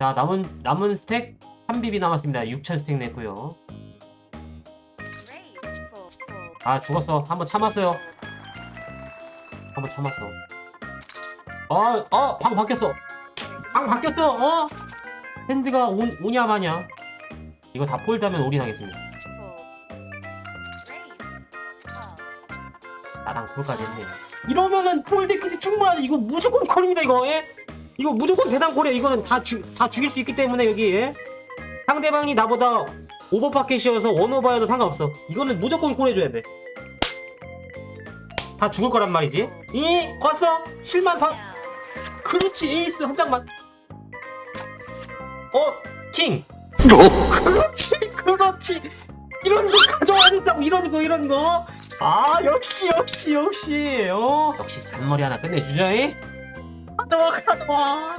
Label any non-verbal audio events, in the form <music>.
자 남은 남은 스택 3비비 남았습니다 6000 스택 냈고요 아 죽었어 한번 참았어요 한번 참았어 어, 어, 방 바뀌었어. 방 바뀌었어, 어? 핸드가 오, 오냐 마냐. 이거 다 폴드하면 올인하겠습니다. 나랑 콜까지 했네. 이러면은 폴드키드 충분하지. 이거 무조건 콜입니다, 이거, 예? 이거 무조건 대단 콜이야. 이거는 다, 죽, 다 죽일 수 있기 때문에, 여기, 예? 상대방이 나보다 오버파켓이어서 원오버여도 상관없어. 이거는 무조건 콜해줘야 돼. 다 죽을 거란 말이지. 이, 봤어? 7만 파, 그렇지 에이스 한 장만 어? 킹 <laughs> 그렇지 그렇지 이런 거 가져와야 된다고 이런 거 이런 거아 역시 역시 역시 어 역시 잔머리 하나 끝내주자 이 가져와 가져와